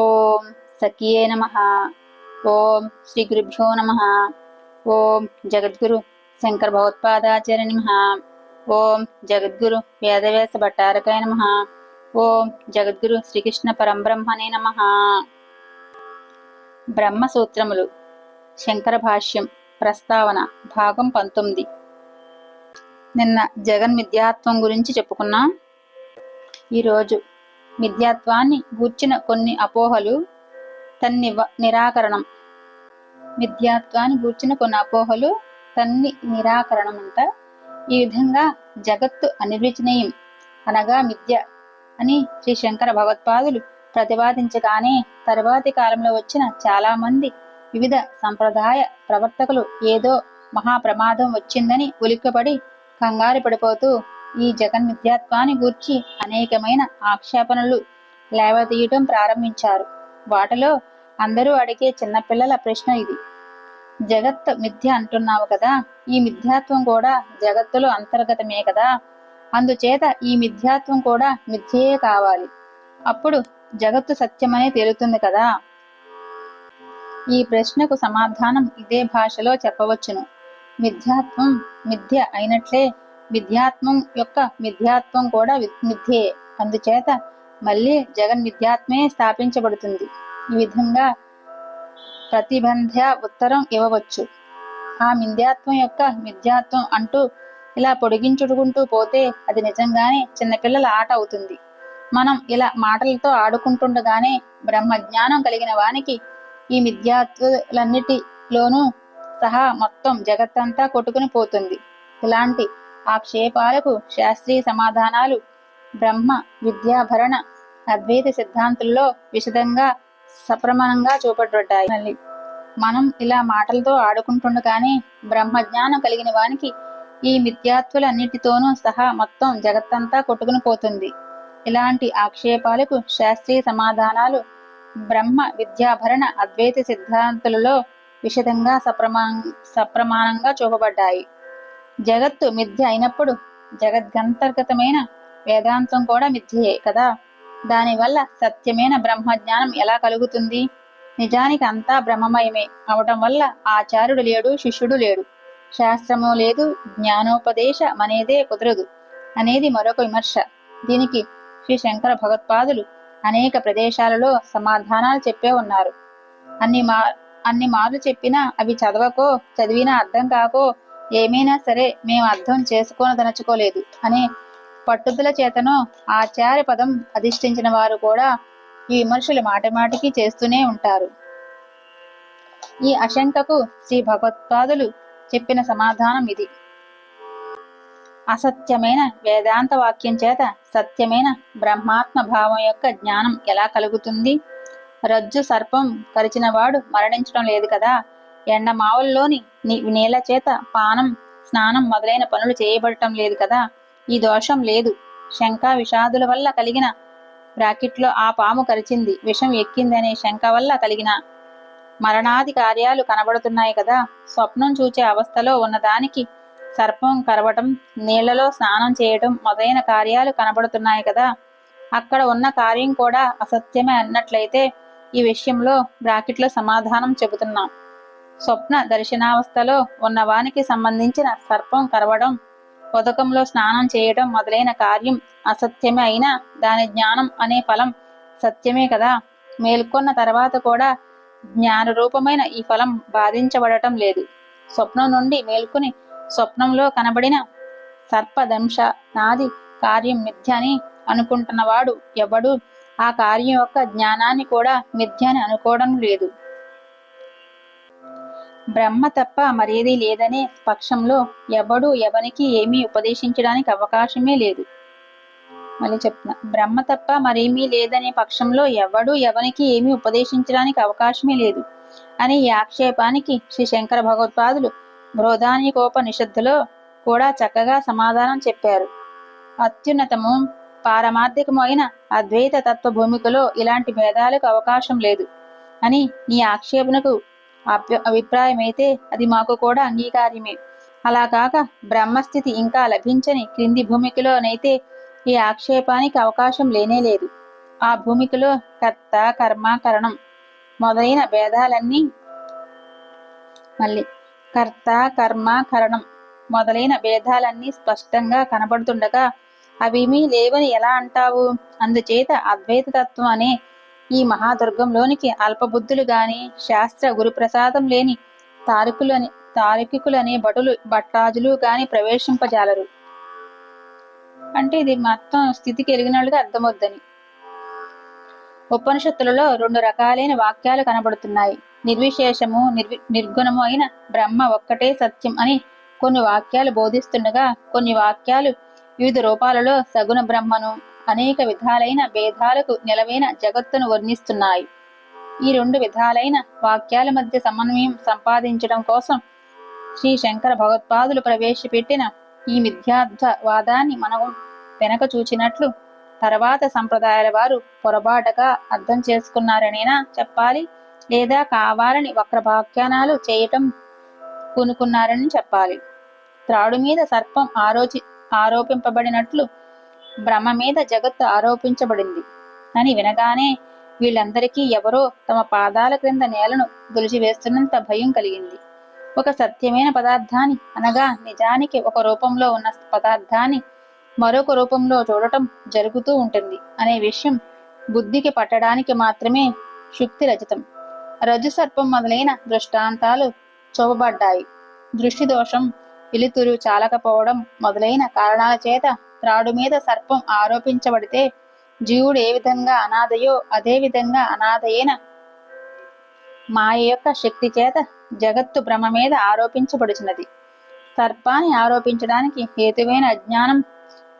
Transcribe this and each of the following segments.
ఓం సఖియే నమ. ఓం శ్రీ గురుభ్యో నమ. ఓం జగద్గురు శంకర భగవత్పాదాచార్య నమ. ఓం జగద్గురు వేదవ్యాస భట్టారకాయ నమ. ఓం జగద్గురు శ్రీకృష్ణ పరంబ్రహ్మణే నమ. బ్రహ్మసూత్రములు శంకర భాష్యం ప్రస్తావన భాగం పంతొమ్మిది. నిన్న జగన్ మిథ్యాత్వం గురించి చెప్పుకున్నాం. ఈరోజు మిథ్యాత్వాన్ని గూర్చిన కొన్ని అపోహలు తన్ని నిరాకరణం. మిథ్యాత్వాన్ని గూర్చిన కొన్ని అపోహలు తన్ని నిరాకరణం అంట ఈ విధంగా జగత్తు అనిర్వచనీయం. అనగా మిథ్య అని శ్రీ శంకర భగవత్పాదులు ప్రతిపాదించగానే తరువాతి కాలంలో వచ్చిన చాలా మంది వివిధ సంప్రదాయ ప్రవర్తకులు ఏదో మహాప్రమాదం వచ్చిందని ఉలిక్కపడి కంగారు పడిపోతూ ఈ జగన్ మిథ్యాత్వాన్ని గూర్చి అనేకమైన ఆక్షేపణలు లేవదీయటం ప్రారంభించారు. వాటిలో అందరూ అడిగే చిన్నపిల్లల ప్రశ్న ఇది. జగత్ మిథ్య అంటున్నావు కదా ఈ మిథ్యాత్వం కూడా జగత్తులో అంతర్గతమే కదా. అందుచేత ఈ మిథ్యాత్వం కూడా మిథ్యయే కావాలి. అప్పుడు జగత్తు సత్యమనే తేలుతుంది కదా. ఈ ప్రశ్నకు సమాధానం ఇదే భాషలో చెప్పవచ్చును. మిథ్యాత్వం మిథ్య అయినట్లే మిథ్యాత్మం యొక్క మిథ్యాత్వం కూడా మిథ్యే. అందుచేత మళ్ళీ జగన్ మిథ్యాత్మే స్థాపించబడుతుంది. ఈ విధంగా ప్రతిబంధ ఉత్తరం ఇవ్వవచ్చు. ఆ మిథ్యాత్వం యొక్క మిథ్యాత్వం అంటూ ఇలా పొడిగించుడుకుంటూ పోతే అది నిజంగానే చిన్నపిల్లల ఆట అవుతుంది. మనం ఇలా మాటలతో ఆడుకుంటుండగానే బ్రహ్మజ్ఞానం కలిగిన వానికి ఈ మిథ్యాత్వలన్నిటిలోనూ సహా మొత్తం జగత్తంతా కొట్టుకుని పోతుంది. ఇలాంటి ఆక్షేపాలకు శాస్త్రీయ సమాధానాలు బ్రహ్మ విద్యాభరణ అద్వైత సిద్ధాంతుల్లో విశదంగా సప్రమాణంగా చూపబడ్డాయి. మళ్ళీ మనం ఇలా మాటలతో ఆడుకుంటుండగానే బ్రహ్మజ్ఞానం కలిగిన వానికి ఈ మిథ్యాత్వులన్నిటితోనూ సహా మొత్తం జగత్తంతా కొట్టుకుని పోతుంది. ఇలాంటి ఆక్షేపాలకు శాస్త్రీయ సమాధానాలు బ్రహ్మ విద్యాభరణ అద్వైత సిద్ధాంతులలో విషదంగా సప్రమా సప్రమాణంగా చూపబడ్డాయి. జగత్తు మిథ్య అయినప్పుడు జగద్గంతర్గతమైన వేదాంతం కూడా మిథ్యయే కదా? దానివల్ల సత్యమైన బ్రహ్మజ్ఞానం ఎలా కలుగుతుంది? నిజానికి అంతా బ్రహ్మమయమే అవటం వల్ల ఆచార్యుడు లేడు శిష్యుడు లేడు. శాస్త్రము లేదు జ్ఞానోపదేశం అనేదే కుదరదు అనేది మరొక విమర్శ. దీనికి శ్రీ శంకర భగవత్పాదులు అనేక ప్రదేశాలలో సమాధానాలు చెప్పే ఉన్నారు. అన్ని మా అన్ని మార్లు చెప్పినా అవి చదవకో చదివినా అర్థం కాకో ఏమైనా సరే మేము అర్థం చేసుకోనదనచుకోలేదు అని పట్టుదల చేతనో ఆచార్య పదం అధిష్ఠించిన వారు కూడా ఈ విమర్శలు మాటిమాటికి చేస్తూనే ఉంటారు. ఈ అశంకకు శ్రీ భగవత్పాదులు చెప్పిన సమాధానం ఇది. అసత్యమైన వేదాంత వాక్యం చేత సత్యమైన బ్రహ్మాత్మ భావం యొక్క జ్ఞానం ఎలా కలుగుతుంది? రజ్జు సర్పం కరిచినవాడు మరణించడం లేదు కదా? ఎండమావుల్లోని నీళ్ళ చేత పానం స్నానం మొదలైన పనులు చేయబడటం లేదు కదా? ఈ దోషం లేదు. శంక విషాదుల వల్ల కలిగిన బ్రాకెట్లో ఆ పాము కరిచింది. విషం ఎక్కిందనే శంక వల్ల కలిగిన మరణాది కార్యాలు కనబడుతున్నాయి కదా? స్వప్నం చూచే అవస్థలో ఉన్నదానికి సర్పం కరవటం నీళ్ళలో స్నానం చేయటం మొదలైన కార్యాలు కనబడుతున్నాయి కదా? అక్కడ ఉన్న కార్యం కూడా అసత్యమే అన్నట్లయితే ఈ విషయంలో బ్రాకెట్లో సమాధానం చెబుతున్నాం. స్వప్న దర్శనావస్థలో ఉన్న వానికి సంబంధించిన సర్పం కరవడం పథకంలో స్నానం చేయడం మొదలైన కార్యం అసత్యమే అయినా దాని జ్ఞానం అనే ఫలం సత్యమే కదా. మేల్కొన్న తర్వాత కూడా జ్ఞాన రూపమైన ఈ ఫలం బాధించబడటం లేదు. స్వప్నం నుండి మేల్కొని స్వప్నంలో కనబడిన సర్పదంశ నాది కార్యం మిథ్య అని అనుకుంటున్నవాడు ఎవడు ఆ కార్యం యొక్క జ్ఞానాన్ని కూడా మిథ్య అని అనుకోవడం లేదు. బ్రహ్మ తప్ప మరేదీ లేదనే పక్షంలో ఎవడు ఎవరికి ఏమీ ఉపదేశించడానికి అవకాశమే లేదు. మళ్ళీ చెప్తున్నా బ్రహ్మ తప్ప మరేమీ లేదనే పక్షంలో ఎవడు ఎవరికి ఏమీ ఉపదేశించడానికి అవకాశమే లేదు. అని ఈ ఆక్షేపానికి శ్రీ శంకర భగవత్పాదులు బృహదానికోపనిషత్తులో కూడా చక్కగా సమాధానం చెప్పారు. అత్యున్నతము పారమార్థికమైన అద్వైత తత్వ భూమికలో ఇలాంటి భేదాలకు అవకాశం లేదు అని నీ ఆక్షేపణకు అభిప్రాయమైతే అది మాకు కూడా అంగీకార్యమే అలా కాక బ్రహ్మస్థితి ఇంకా లభించని క్రింది భూమికలోనైతే ఈ ఆక్షేపానికి అవకాశం లేనే లేదు. ఆ భూమికలో కర్త కర్మ కరణం మొదలైన భేదాలన్నీ మళ్ళీ కర్త కర్మ కరణం మొదలైన భేదాలన్నీ స్పష్టంగా కనబడుతుండగా అవేమీ లేవని ఎలా అంటావు? అందుచేత అద్వైత తత్వం అనే ఈ మహాదుర్గంలోనికి అల్పబుద్ధులు గాని శాస్త్ర గురుప్రసాదం లేని తారకులని తారకికులనే భటులు భట్టాజులు గాని ప్రవేశింపజాలరు. అంటే ఇది మొత్తం స్థితికి ఎరిగినట్లుగా అర్థమవుద్దని. ఉపనిషత్తులలో రెండు రకాలైన వాక్యాలు కనబడుతున్నాయి. నిర్విశేషము నిర్వి నిర్గుణము అయిన బ్రహ్మ ఒక్కటే సత్యం అని కొన్ని వాక్యాలు బోధిస్తుండగా కొన్ని వాక్యాలు వివిధ రూపాలలో సగుణ బ్రహ్మను అనేక విధాలైన భేదాలకు నిలవైన జగత్తును వర్ణిస్తున్నాయి. ఈ రెండు విధాలైన వాక్యాల మధ్య సమన్వయం సంపాదించడం కోసం శ్రీ శంకర భగవత్పాదులు ప్రవేశపెట్టిన ఈ మిథ్యార్థవాదాన్ని మనం వెనక చూచినట్లు తర్వాత సంప్రదాయాల వారు పొరపాటుగా అర్థం చేసుకున్నారనేనా చెప్పాలి? లేదా కావాలని వక్ర వ్యాఖ్యానాలు చేయటం కొనుక్కున్నారని చెప్పాలి. త్రాడు మీద సర్పం ఆరోచి ఆరోపింపబడినట్లు బ్రహ్మ మీద జగత్తు ఆరోపించబడింది. అని వినగానే వీళ్ళందరికీ ఎవరో తమ పాదాల క్రింద నేలను వేస్తున్నంత భయం కలిగింది. ఒక సత్యమైన పదార్థాన్ని అనగా నిజానికి ఒక రూపంలో ఉన్న పదార్థాన్ని మరొక రూపంలో చూడటం జరుగుతూ ఉంటుంది అనే విషయం బుద్ధికి పట్టడానికి మాత్రమే శుక్తి రచితం. రజు సర్పం మొదలైన దృష్టాంతాలు చూపబడ్డాయి దృష్టి దోషం వెలుతురు చాలకపోవడం మొదలైన కారణాల చేత త్రాడు మీద సర్పం ఆరోపించబడితే జీవుడు ఏ విధంగా అనాథయో అదే విధంగా అనాథయైన. మాయ యొక్క శక్తి చేత జగత్తు భ్రమ మీద ఆరోపించబడుచున్నది సర్పాన్ని ఆరోపించడానికి హేతువైన అజ్ఞానం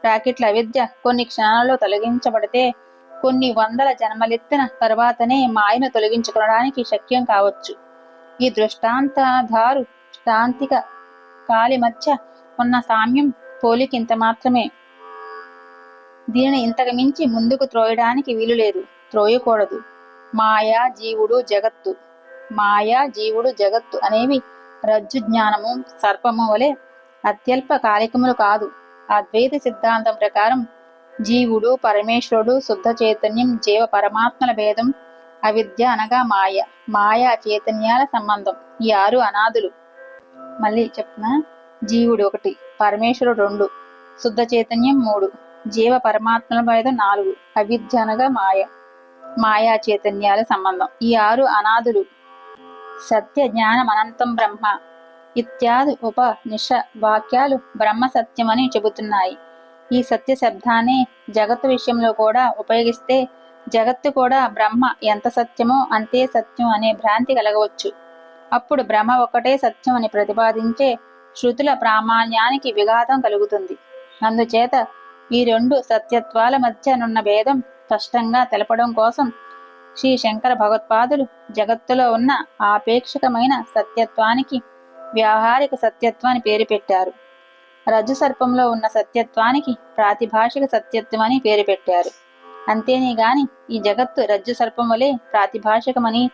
రాకెట్ల అవిద్య కొన్ని క్షణాల్లో తొలగించబడితే కొన్ని వందల జన్మలెత్తిన తర్వాతనే మాయను తొలగించుకోవడానికి శక్యం కావచ్చు. ఈ దృష్టాంతధారు శాంతిక కాలి మధ్య ఉన్న సామ్యం పోలికింత మాత్రమే. దీనిని ఇంతకు మించి ముందుకు త్రోయడానికి వీలు లేదు. త్రోయకూడదు. మాయా జీవుడు జగత్తు. మాయా జీవుడు జగత్తు అనేవి రజ్జు జ్ఞానము సర్పము వలె అత్యల్ప కాలికములు కాదు. అద్వైత సిద్ధాంతం ప్రకారం జీవుడు పరమేశ్వరుడు శుద్ధ చైతన్యం జీవ పరమాత్మల భేదం అవిద్య అనగా మాయ. మాయా చైతన్యాల సంబంధం. ఈ ఆరు అనాథులు మళ్ళీ చెప్తున్నా. జీవుడు ఒకటి పరమేశ్వరుడు రెండు శుద్ధ చైతన్యం మూడు. జీవ పరమాత్మల భేదం నాలుగు అవిద్య అనగా మాయ మాయా చైతన్యాల సంబంధం. ఈ ఆరు అనాథులు సత్య జ్ఞానం అనంతం బ్రహ్మ ఇత్యాది ఉపనిష వాక్యాలు బ్రహ్మ సత్యమని చెబుతున్నాయి. ఈ సత్య శబ్దాన్ని జగత్తు విషయంలో కూడా ఉపయోగిస్తే జగత్తు కూడా బ్రహ్మ ఎంత సత్యమో అంతే సత్యం అనే భ్రాంతి కలగవచ్చు. అప్పుడు బ్రహ్మ ఒకటే సత్యం అని ప్రతిపాదించే శృతుల ప్రామాణ్యానికి విఘాతం కలుగుతుంది. అందుచేత ఈ రెండు సత్యత్వాల మధ్య నున్న భేదం స్పష్టంగా తెలపడం కోసం శ్రీ శంకర భగవత్పాదులు జగత్తులో ఉన్న ఆపేక్షకమైన సత్యత్వానికి వ్యావహారిక సత్యత్వాన్ని పేరు పెట్టారు. రజ్జు సర్పంలో ఉన్న సత్యత్వానికి ప్రాతిభాషిక సత్యత్వం అని పేరు పెట్టారు. అంతేనే గాని ఈ జగత్తు రజ్జు సర్పం వలె ప్రాతిభాషికమని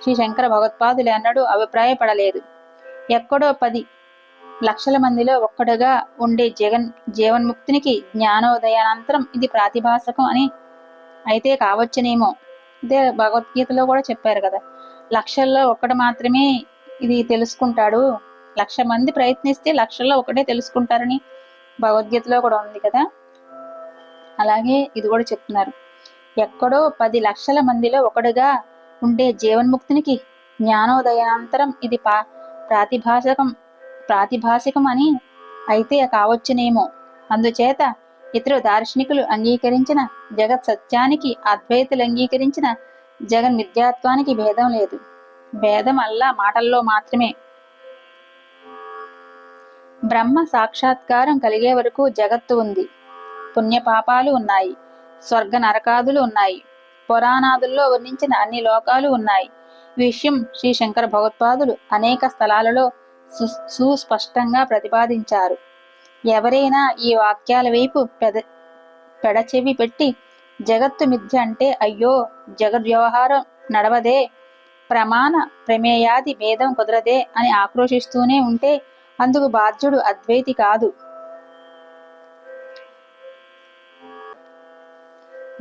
శ్రీ శంకర భగవత్పాదులు ఎన్నడూ అభిప్రాయపడలేదు. ఎక్కడో పది లక్షల మందిలో ఒక్కడుగా ఉండే జగన్ జీవన్ముక్తినికి జ్ఞానోదయానంతరం ఇది ప్రాతిభాషకం అని అయితే కావచ్చునేమో. ఇదే భగవద్గీతలో కూడా చెప్పారు కదా. లక్షల్లో ఒక్కడు మాత్రమే ఇది తెలుసుకుంటాడు. లక్ష మంది ప్రయత్నిస్తే లక్షల్లో ఒకటే తెలుసుకుంటారని భగవద్గీతలో కూడా ఉంది కదా. అలాగే ఇది కూడా చెప్తున్నారు. ఎక్కడో పది లక్షల మందిలో ఒకడుగా ఉండే జీవన్ముక్తునికి జ్ఞానోదయానంతరం ఇది పా ప్రాతిభాషకం ప్రాతిభాషికం అని అయితే కావచ్చునేమో. అందుచేత ఇతర దార్శనికులు అంగీకరించిన జగత్ సత్యానికి అద్వైతులు అంగీకరించిన జగన్ మిథ్యాత్వానికి భేదం లేదు. భేదం అల్లా మాటల్లో మాత్రమే. బ్రహ్మ సాక్షాత్కారం కలిగే వరకు జగత్తు ఉంది. పుణ్యపాపాలు ఉన్నాయి. స్వర్గ నరకాదులు ఉన్నాయి. పురాణాదుల్లో వర్ణించిన అన్ని లోకాలు ఉన్నాయి. విషయం శ్రీ శంకర భగవత్పాదులు అనేక స్థలాలలో సుస్పష్టంగా ప్రతిపాదించారు. ఎవరైనా ఈ వాక్యాల వైపు పెద పెడచెవి పెట్టి జగత్తు మిథ్య అంటే అయ్యో జగద్వ్యవహారం నడవదే ప్రమాణ ప్రమేయాది భేదం కుదరదే అని ఆక్రోశిస్తూనే ఉంటే అందుకు బాధ్యుడు అద్వైతి కాదు.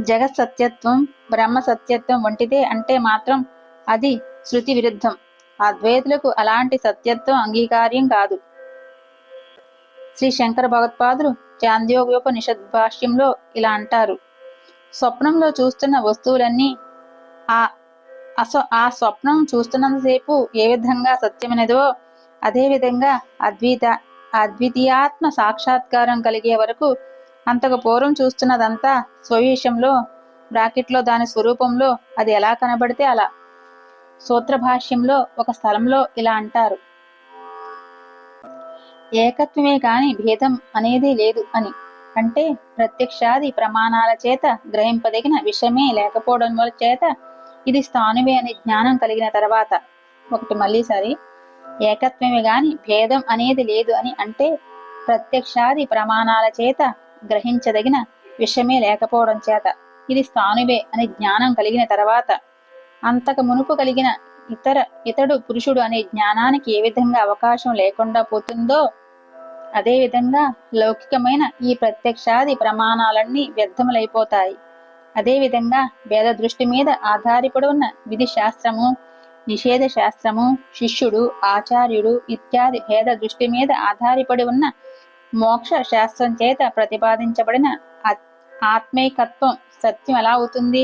జగత్ సత్యత్వం బ్రహ్మ సత్యత్వం వంటిదే అంటే మాత్రం అది శృతి విరుద్ధం. అద్వైతులకు అలాంటి సత్యత్వం అంగీకార్యం కాదు. శ్రీ శంకర భగవత్పాదులు చాంద్యోగోపనిషద్ భాష్యంలో ఇలా అంటారు. స్వప్నంలో చూస్తున్న వస్తువులన్నీ ఆ అస ఆ స్వప్నం చూస్తున్నంతసేపు ఏ విధంగా సత్యమైనదో అదే విధంగా అద్విత అద్వితీయాత్మ సాక్షాత్కారం కలిగే వరకు అంతకు పూర్వం చూస్తున్నదంతా స్వవిషయంలో బ్రాకెట్లో దాని స్వరూపంలో అది ఎలా కనబడితే అలా. సూత్రభాష్యంలో ఒక స్థలంలో ఇలా అంటారు. ఏకత్వమే కాని భేదం అనేది లేదు అని. అంటే ప్రత్యక్షాది ప్రమాణాల చేత గ్రహింపదగిన విషయమే లేకపోవడం వల్ల చేత ఇది స్థానువే అనే జ్ఞానం కలిగిన తర్వాత. ఒకటి మళ్ళీ సరి. ఏకత్వమే గాని భేదం అనేది లేదు అని అంటే ప్రత్యక్షాది ప్రమాణాల చేత గ్రహించదగిన విషయమే లేకపోవడం చేత. ఇది స్థానువే అనే జ్ఞానం కలిగిన తర్వాత. అంతకు మునుపు కలిగిన ఇతర ఇతడు పురుషుడు అనే జ్ఞానానికి ఏ విధంగా అవకాశం లేకుండా పోతుందో అదే విధంగా లౌకికమైన ఈ ప్రత్యక్షాది ప్రమాణాలన్నీ వ్యర్థములైపోతాయి. అదేవిధంగా భేద దృష్టి మీద ఆధారపడి ఉన్న విధి శాస్త్రము నిషేధ శాస్త్రము శిష్యుడు ఆచార్యుడు ఇత్యాది భేద దృష్టి మీద ఆధారపడి ఉన్న మోక్ష శాస్త్రం చేత ప్రతిపాదించబడిన ఆత్మైకత్వం సత్యం ఎలా అవుతుంది?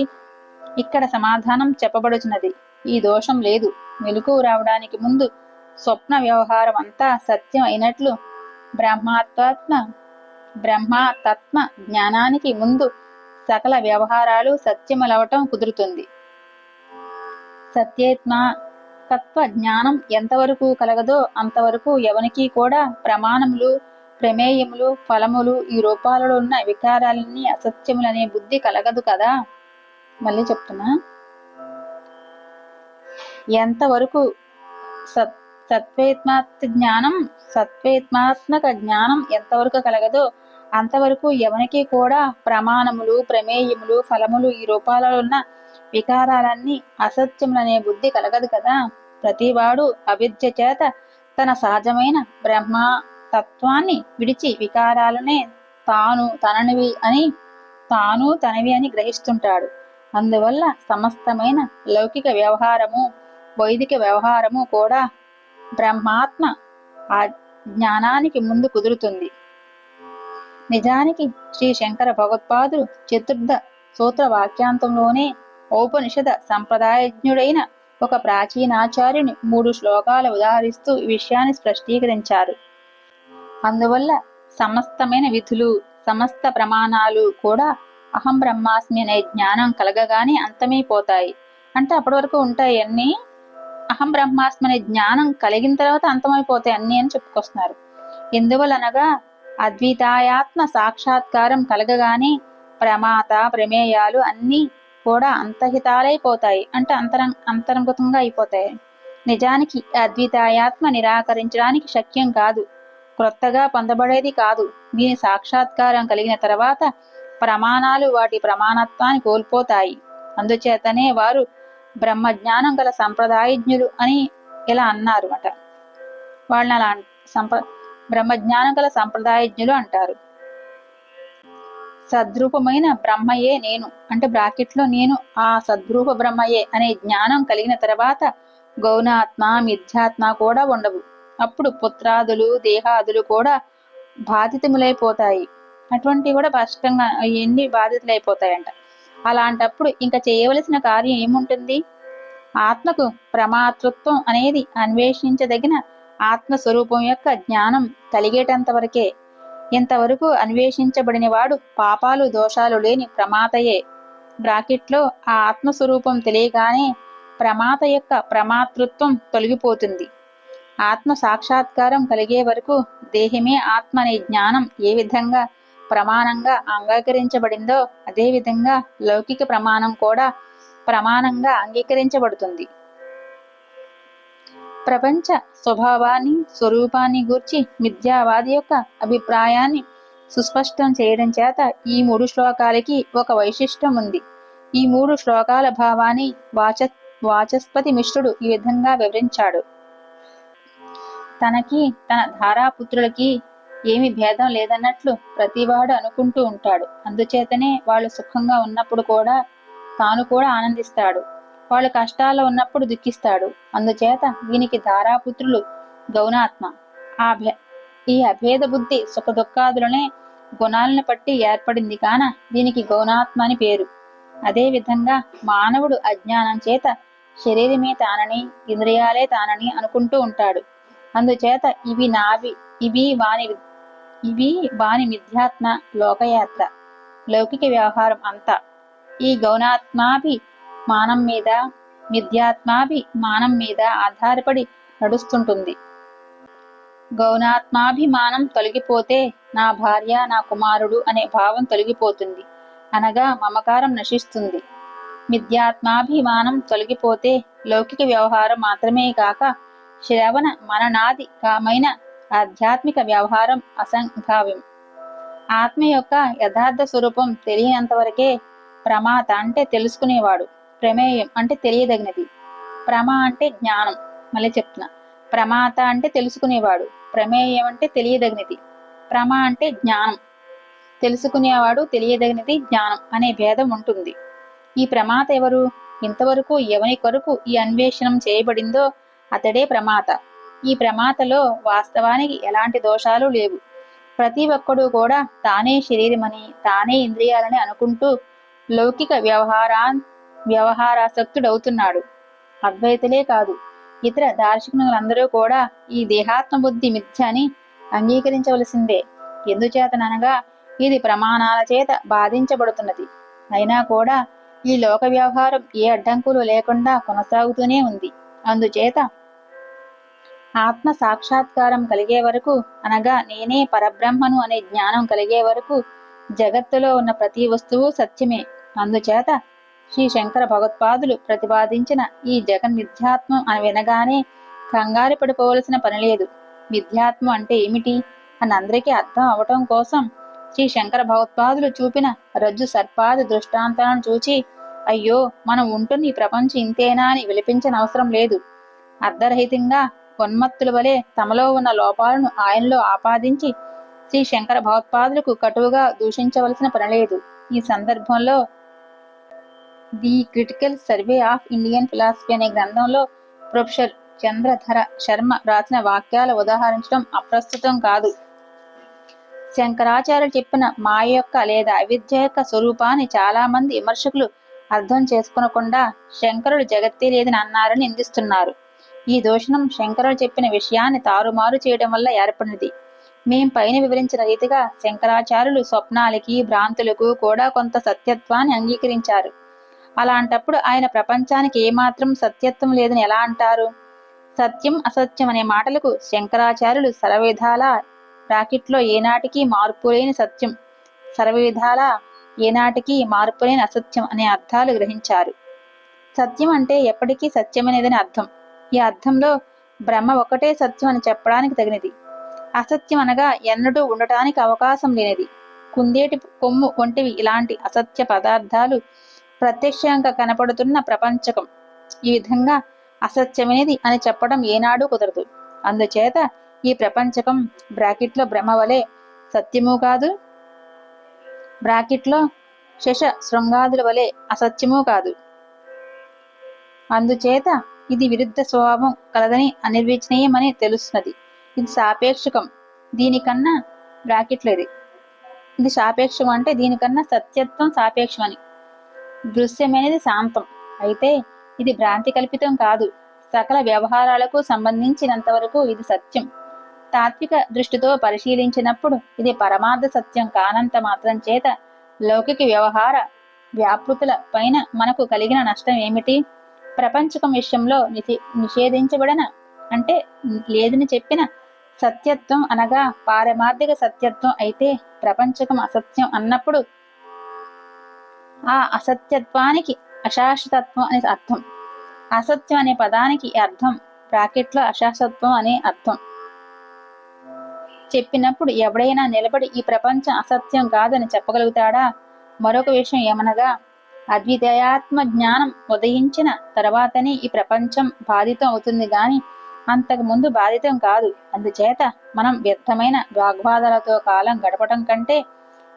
ఇక్కడ సమాధానం చెప్పబడుచున్నది. ఈ దోషం లేదు. మెలకు రావడానికి ముందు స్వప్న వ్యవహారం అంతా సత్యం అయినట్లు బ్రహ్మాత్మ బ్రహ్మతత్మ జ్ఞానానికి ముందు సకల వ్యవహారాలు సత్యములవటం కుదురుతుంది. సత్యేత్మ తత్వ జ్ఞానం ఎంతవరకు కలగదో అంతవరకు ఎవనికి కూడా ప్రమాణములు ప్రమేయములు ఫలములు ఈ రూపాలలో ఉన్న వికారాలన్నీ అసత్యములనే బుద్ధి కలగదు కదా? మళ్ళీ చెప్తున్నా. ఎంతవరకు సత్ సత్వేత్మాత్మ జ్ఞానం సత్వేత్మాత్మక జ్ఞానం ఎంతవరకు కలగదో అంతవరకు ఎవనికి కూడా ప్రమాణములు ప్రమేయములు ఫలములు ఈ రూపాలలో ఉన్న వికారాలన్నీ అసత్యములనే బుద్ధి కలగదు కదా. ప్రతివాడు అవిద్య చేత తన సహజమైన బ్రహ్మ తత్వాన్ని విడిచి వికారాలనే తాను తననివి అని తాను తనవి అని గ్రహిస్తుంటాడు. అందువల్ల సమస్తమైన లౌకిక వ్యవహారము వైదిక వ్యవహారము కూడా బ్రహ్మాత్మ ఆ జ్ఞానానికి ముందు కుదురుతుంది. నిజానికి శ్రీ శంకర భగవత్పాదులు చతుర్థ సూత్ర వాక్యాంతంలోనే ఔపనిషద సంప్రదాయజ్ఞుడైన ఒక ప్రాచీనాచార్యుని మూడు శ్లోకాలు ఉదాహరిస్తూ ఈ విషయాన్ని స్పష్టీకరించారు. అందువల్ల సమస్తమైన విధులు సమస్త ప్రమాణాలు కూడా అహం బ్రహ్మాస్మి అనే జ్ఞానం కలగగానే అంతమైపోతాయి అంటే అప్పటి వరకు ఉంటాయి అన్ని. అహం బ్రహ్మాస్మి అనే జ్ఞానం కలిగిన తర్వాత అంతమైపోతాయి అన్ని అని చెప్పుకొస్తున్నారు. ఎందువలనగా అద్వితాయాత్మ సాక్షాత్కారం కలగగానే ప్రమాత ప్రమేయాలు అన్నీ కూడా అంతహితాలైపోతాయి అంటే అంతరం అంతర్గతంగా అయిపోతాయి. నిజానికి అద్వితాయాత్మ నిరాకరించడానికి శక్యం కాదు. క్రొత్తగా పొందబడేది కాదు. దీని సాక్షాత్కారం కలిగిన తర్వాత ప్రమాణాలు వాటి ప్రమాణత్వాన్ని కోల్పోతాయి. అందుచేతనే వారు బ్రహ్మజ్ఞానం గల సంప్రదాయజ్ఞులు అని ఇలా అన్నారు అట వాళ్ళని అలా సంప్ర బ్రహ్మజ్ఞానం గల సంప్రదాయజ్ఞులు అంటారు. సద్రూపమైన బ్రహ్మయే నేను అంటే బ్రాకెట్లో నేను ఆ సద్రూప బ్రహ్మయే అనే జ్ఞానం కలిగిన తర్వాత గౌణాత్మ మిథ్యాత్మ కూడా ఉండవు. అప్పుడు పుత్రాదులు దేహాదులు కూడా బాధితములైపోతాయి. అటువంటివి కూడా స్పష్టంగా ఎన్ని అయిపోతాయంట. అలాంటప్పుడు ఇంకా చేయవలసిన కార్యం ఏముంటుంది? ఆత్మకు ప్రమాతృత్వం అనేది అన్వేషించదగిన ఆత్మస్వరూపం యొక్క జ్ఞానం కలిగేటంత వరకే. ఇంతవరకు అన్వేషించబడిన వాడు పాపాలు దోషాలు లేని ప్రమాతయే. బ్రాకెట్లో ఆ ఆత్మస్వరూపం తెలియగానే ప్రమాత యొక్క ప్రమాతృత్వం తొలగిపోతుంది. ఆత్మ సాక్షాత్కారం కలిగే వరకు దేహమే ఆత్మ అనే జ్ఞానం ఏ విధంగా ప్రమాణంగా అంగీకరించబడిందో అదేవిధంగా లౌకిక ప్రమాణం కూడా ప్రమాణంగా అంగీకరించబడుతుంది. ప్రపంచ స్వభావాన్ని స్వరూపాన్ని గూర్చి మిథ్యావాది యొక్క అభిప్రాయాన్ని సుస్పష్టం చేయడం చేత ఈ మూడు శ్లోకాలకి ఒక వైశిష్టం ఉంది. ఈ మూడు శ్లోకాల భావాన్ని వాచ వాచస్పతి మిశ్రుడు ఈ విధంగా వివరించాడు. తనకి తన ధారాపుత్రులకి ఏమి భేదం లేదన్నట్లు ప్రతివాడు అనుకుంటూ ఉంటాడు. అందుచేతనే వాళ్ళు సుఖంగా ఉన్నప్పుడు కూడా తాను కూడా ఆనందిస్తాడు. వాళ్ళు కష్టాల్లో ఉన్నప్పుడు దుఃఖిస్తాడు. అందుచేత వీనికి ధారాపుత్రులు గౌణాత్మ. ఆ ఈ అభేద బుద్ధి సుఖ దుఃఖాదులనే గుణాలను పట్టి ఏర్పడింది కాన దీనికి గౌణాత్మ అని పేరు. అదే విధంగా మానవుడు అజ్ఞానం చేత శరీరమే తానని ఇంద్రియాలే తానని అనుకుంటూ ఉంటాడు. అందుచేత ఇవి నావి ఇవి వాని ఇవి వాని మిథ్యాత్మ లోకయాత్ర లౌకిక వ్యవహారం అంతా. ఈ గౌణాత్మాభి మానం మీద మిథ్యాత్మాభి మానం మీద ఆధారపడి నడుస్తుంటుంది. గౌణాత్మాభిమానం తొలగిపోతే నా భార్య నా కుమారుడు అనే భావం తొలగిపోతుంది. అనగా మమకారం నశిస్తుంది. మిథ్యాత్మాభిమానం తొలగిపోతే లౌకిక వ్యవహారం మాత్రమే కాక శ్రవణ మననాది కామైన ఆధ్యాత్మిక వ్యవహారం అసంభావ్యం. ఆత్మ యొక్క యథార్థ స్వరూపం తెలియనంత వరకే ప్రమాత అంటే తెలుసుకునేవాడు. ప్రమేయం అంటే తెలియదగినది. ప్రమా అంటే జ్ఞానం. మళ్ళీ చెప్తున్నా. ప్రమాత అంటే తెలుసుకునేవాడు. ప్రమేయం అంటే తెలియదగినది. ప్రమా అంటే జ్ఞానం. తెలుసుకునేవాడు తెలియదగినది జ్ఞానం అనే భేదం ఉంటుంది. ఈ ప్రమాత ఎవరు? ఇంతవరకు ఎవని కొరకు ఈ అన్వేషణం చేయబడిందో అతడే ప్రమాత. ఈ ప్రమాతలో వాస్తవానికి ఎలాంటి దోషాలు లేవు. ప్రతి ఒక్కడూ కూడా తానే శరీరమని తానే ఇంద్రియాలని అనుకుంటూ లౌకిక వ్యవహారా వ్యవహారాసక్తుడవుతున్నాడు. అద్వైతులే కాదు ఇతర దార్శనికులందరూ కూడా ఈ దేహాత్మ బుద్ధి మిథ్య అని అంగీకరించవలసిందే. ఎందుచేతననగా ఇది ప్రమాణాల చేత బాధించబడుతున్నది. అయినా కూడా ఈ లోక వ్యవహారం ఏ అడ్డంకులు లేకుండా కొనసాగుతూనే ఉంది. అందుచేత ఆత్మ సాక్షాత్కారం కలిగే వరకు అనగా నేనే పరబ్రహ్మను అనే జ్ఞానం కలిగే వరకు జగత్తులో ఉన్న ప్రతి వస్తువు సత్యమే. అందుచేత శ్రీ శంకర భగవత్పాదులు ప్రతిపాదించిన ఈ జగన్ మిథ్యాత్మం అని వినగానే కంగారు పడిపోవలసిన పని లేదు. మిథ్యాత్మం అంటే ఏమిటి? అని అందరికీ అర్థం అవటం కోసం శ్రీ శంకర భగవత్పాదులు చూపిన రజ్జు సర్పాది దృష్టాంతాలను చూచి అయ్యో మనం ఉంటున్న ఈ ప్రపంచం ఇంతేనా అని విలిపించనవసరం లేదు. అర్ధరహితంగా ఉన్మత్తుల వలె తమలో ఉన్న లోపాలను ఆయనలో ఆపాదించి శ్రీ శంకర భగవత్పాదులకు కటువుగా దూషించవలసిన పనిలేదు ఈ సందర్భంలో the critical survey of Indian philosophy అనే గ్రంథంలో ప్రొఫెసర్ చంద్రధర శర్మ రాసిన వాక్యాలు ఉదాహరించడం అప్రస్తుతం కాదు. శంకరాచార్యులు చెప్పిన మాయ యొక్క లేదా అవిద్య యొక్క స్వరూపాన్ని చాలా మంది విమర్శకులు అర్థం చేసుకునకుండా శంకరుడు జగత్తే లేదని అన్నారని నిందిస్తున్నారు. ఈ దోషణం శంకరులు చెప్పిన విషయాన్ని తారుమారు చేయడం వల్ల ఏర్పడినది. మేం పైన వివరించిన రీతిగా శంకరాచార్యులు స్వప్నాలకి భ్రాంతులకు కూడా కొంత సత్యత్వాన్ని అంగీకరించారు. అలాంటప్పుడు ఆయన ప్రపంచానికి ఏమాత్రం సత్యత్వం లేదని ఎలా అంటారు? సత్యం అసత్యం అనే మాటలకు శంకరాచార్యులు సర్వవిధాల బ్రాకెట్లో ఏనాటికి మార్పులేని సత్యం సర్వవిధాల ఏనాటికి మార్పులేని అసత్యం అనే అర్థాలు గ్రహించారు. సత్యం అంటే ఎప్పటికీ సత్యమనేదని అర్థం. ఈ అర్థంలో బ్రహ్మ ఒకటే సత్యం అని చెప్పడానికి తగినది. అసత్యం అనగా ఎన్నడూ ఉండటానికి అవకాశం లేనిది. కుందేటి కొమ్ము వంటివి ఇలాంటి అసత్య పదార్థాలు ప్రత్యక్షంగా కనపడుతున్న ప్రపంచకం. ఈ విధంగా అసత్యమైనది అని చెప్పడం ఏనాడూ కుదరదు. అందుచేత ఈ ప్రపంచకం బ్రాకెట్లో బ్రహ్మ వలె సత్యము కాదు బ్రాకెట్లో శశ శృంగాదుల వలె అసత్యము కాదు. అందుచేత ఇది విరుద్ధ స్వభావం కలదని అనిర్వచనీయమని తెలుస్తున్నది. ఇది సాపేక్షకం. దీనికన్నా బ్రాకెట్లు ఇది. ఇది సాపేక్షం అంటే దీనికన్నా సత్యత్వం సాపేక్షం అని దృశ్యమైనది శాంతం. అయితే ఇది భ్రాంతి కల్పితం కాదు. సకల వ్యవహారాలకు సంబంధించినంత వరకు ఇది సత్యం. తాత్విక దృష్టితో పరిశీలించినప్పుడు ఇది పరమార్థ సత్యం కానంత మాత్రం చేత లౌకిక వ్యవహార వ్యాపృతుల పైన మనకు కలిగిన నష్టం ఏమిటి? ప్రపంచకం విషయంలో నిషే నిషేధించబడిన అంటే లేదని చెప్పిన సత్యత్వం అనగా పారమార్థిక సత్యత్వం అయితే ప్రపంచకం అసత్యం అన్నప్పుడు ఆ అసత్యత్వానికి అశాశ్వతత్వం అనే అర్థం. అసత్యం అనే పదానికి అర్థం బ్రాకెట్లో అశాశ్వతత్వం అనే అర్థం. చెప్పినప్పుడు ఎవడైనా నిలబడి ఈ ప్రపంచం అసత్యం కాదని చెప్పగలుగుతాడా? మరొక విషయం ఏమనగా అద్వితయాత్మ జ్ఞానం ఉదయించిన తర్వాతనే ఈ ప్రపంచం బాధితం అవుతుంది గాని అంతకు ముందు బాధితం కాదు. అందుచేత మనం వ్యర్థమైన వాగ్వాదాలతో కాలం గడపటం కంటే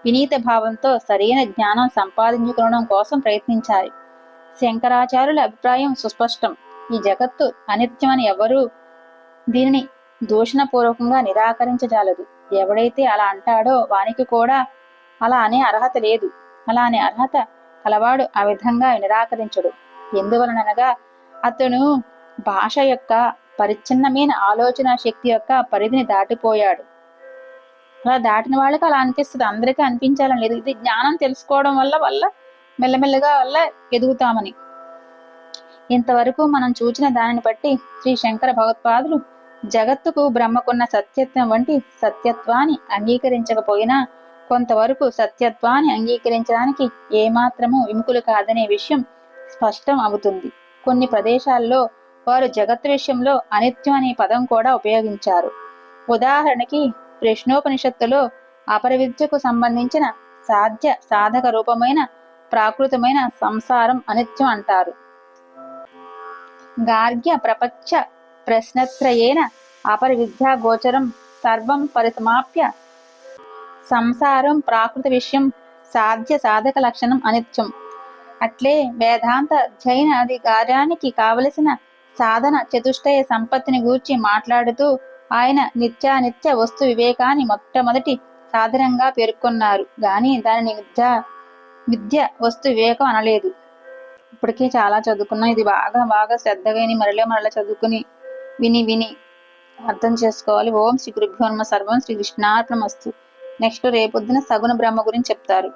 వినీత భావంతో సరైన జ్ఞానం సంపాదించుకోవడం కోసం ప్రయత్నించాలి. శంకరాచార్యుల అభిప్రాయం సుస్పష్టం. ఈ జగత్తు అనిత్యమని ఎవరూ దీనిని దూషణపూర్వకంగా నిరాకరించజాలదు. ఎవడైతే అలా అంటాడో వానికి కూడా అలా అనే అర్హత లేదు. అలా అనే అర్హత కలవాడు ఆ విధంగా నిరాకరించడు. ఎందువలనగా అతను భాష యొక్క పరిచ్ఛిన్నమైన ఆలోచన శక్తి యొక్క పరిధిని దాటిపోయాడు. అలా దాటిన వాళ్ళకి అలా అనిపిస్తుంది. అందరికీ అనిపించాలని లేదు. ఇది జ్ఞానం తెలుసుకోవడం వల్ల వల్ల మెల్లమెల్లగా వల్ల ఎదుగుతామని. ఇంతవరకు మనం చూచిన దానిని బట్టి శ్రీ శంకర భగవత్పాదులు జగత్తుకు బ్రహ్మకున్న సత్యత్వం వంటి సత్యత్వాన్ని అంగీకరించకపోయినా కొంతవరకు సత్యత్వాన్ని అంగీకరించడానికి ఏమాత్రము విముఖులు కాదనే విషయం స్పష్టం అవుతుంది. కొన్ని ప్రదేశాల్లో వారు జగత్ విషయంలో అనిత్యం అనే పదం కూడా ఉపయోగించారు. ఉదాహరణకి ప్రశ్నోపనిషత్తులో అపరవిద్యకు సంబంధించిన సాధ్య సాధక రూపమైన ప్రాకృతమైన సంసారం అనిత్యం అంటారు. గార్గ్య ప్రపంచ ప్రశ్నత్రయేన అపరివిద్యా గోచరం సర్వం పరిసమాప్య సంసారం ప్రాకృత విషయం సాధ్య సాధక లక్షణం అనిత్యం. అట్లే వేదాంత జైన అధికారానికి కావలసిన సాధన చతుష్టయ సంపత్తిని గూర్చి మాట్లాడుతూ ఆయన నిత్యానిత్య వస్తు వివేకాన్ని మొట్టమొదటి సాధనంగా పేర్కొన్నారు. గాని దానిని విద్య విద్య వస్తు వివేకం అనలేదు. ఇప్పటికే చాలా చదువుకున్నాం. ఇది బాగా బాగా శ్రద్ధగా విని మరలా మరలా చదువుకుని విని విని అర్థం చేసుకోవాలి. ఓం శ్రీ గురుభ్యో నమ. సర్వం శ్రీ కృష్ణార్పణమస్తు నెక్స్ట్ రేపొద్దున సగుణ బ్రహ్మ గురించి చెప్తారు.